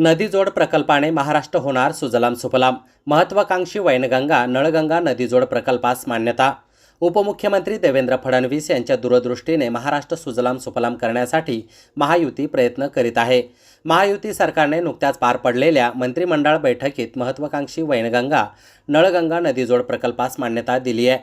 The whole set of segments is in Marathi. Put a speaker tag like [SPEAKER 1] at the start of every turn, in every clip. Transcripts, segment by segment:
[SPEAKER 1] नदीजोड प्रकल्पाने महाराष्ट्र होणार सुजलाम सुफलाम. महत्वाकांक्षी वैनगंगा नळगंगा नदीजोड प्रकल्पास मान्यता. उपमुख्यमंत्री देवेंद्र फडणवीस यांच्या दूरदृष्टीने महाराष्ट्र सुजलाम सुफलाम करण्यासाठी महायुती प्रयत्न करीत आहे. महायुती सरकारने नुकत्याच पार पडलेल्या मंत्रिमंडळ बैठकीत महत्वाकांक्षी वैनगंगा नळगंगा नदीजोड प्रकल्पास मान्यता दिली आहे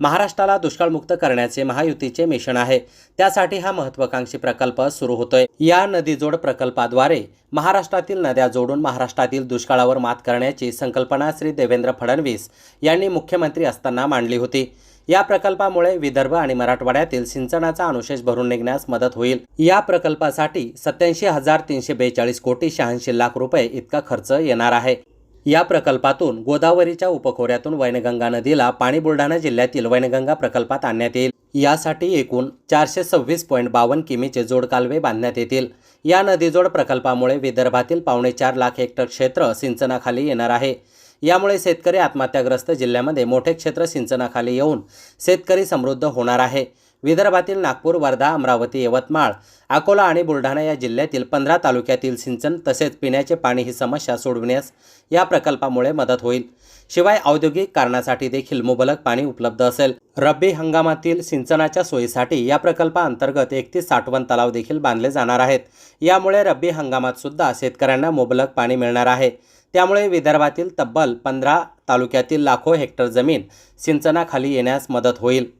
[SPEAKER 1] महाराष्ट्राला दुष्काळमुक्त करण्याचे महायुतीचे मिशन आहे. त्यासाठी हा महत्वाकांक्षी प्रकल्प सुरू होतोय. या नदीजोड प्रकल्पाद्वारे महाराष्ट्रातील नद्या जोडून महाराष्ट्रातील दुष्काळावर मात करण्याची संकल्पना श्री देवेंद्र फडणवीस यांनी मुख्यमंत्री असताना मांडली होती. या प्रकल्पामुळे विदर्भ आणि मराठवाड्यातील सिंचनाचा अनुशेष भरून निघण्यास मदत होईल. या प्रकल्पासाठी सत्याऐंशी हजार तीनशे बेचाळीस कोटी शहाऐंशी लाख रुपये इतका खर्च येणार आहे. या प्रकल्पातून गोदावरीच्या उपखोऱ्यातून वैनगंगा नदीला पाणी बुलढाणा जिल्ह्यातील वैनगंगा प्रकल्पात आणण्यात येईल. यासाठी एकूण चारशे सव्वीस पॉईंट बावन्न किमीचे जोडकालवे बांधण्यात येतील. या नदीजोड प्रकल्पामुळे विदर्भातील पावणे चार लाख हेक्टर क्षेत्र सिंचनाखाली येणार आहे. यामुळे शेतकरी आत्महत्याग्रस्त जिल्ह्यामध्ये मोठे क्षेत्र सिंचनाखाली येऊन शेतकरी समृद्ध होणार आहे. विदर्भातील नागपूर वर्धा अमरावती यवतमाळ अकोला आणि बुलढाणा या जिल्ह्यातील पंधरा तालुक्यातील सिंचन तसेच पिण्याचे पाणी ही समस्या सोडविण्यास या प्रकल्पामुळे मदत होईल. शिवाय औद्योगिक कारणासाठी देखील मुबलक पाणी उपलब्ध असेल. रब्बी हंगामातील सिंचनाच्या सोयीसाठी या प्रकल्पाअंतर्गत एकतीस साठवण तलाव देखील बांधले जाणार आहेत. यामुळे रब्बी हंगामात सुद्धा शेतकऱ्यांना मुबलक पाणी मिळणार आहे. त्यामुळे विदर्भातील तब्बल पंधरा तालुक्यातील लाखो हेक्टर जमीन सिंचनाखाली येण्यास मदत होईल.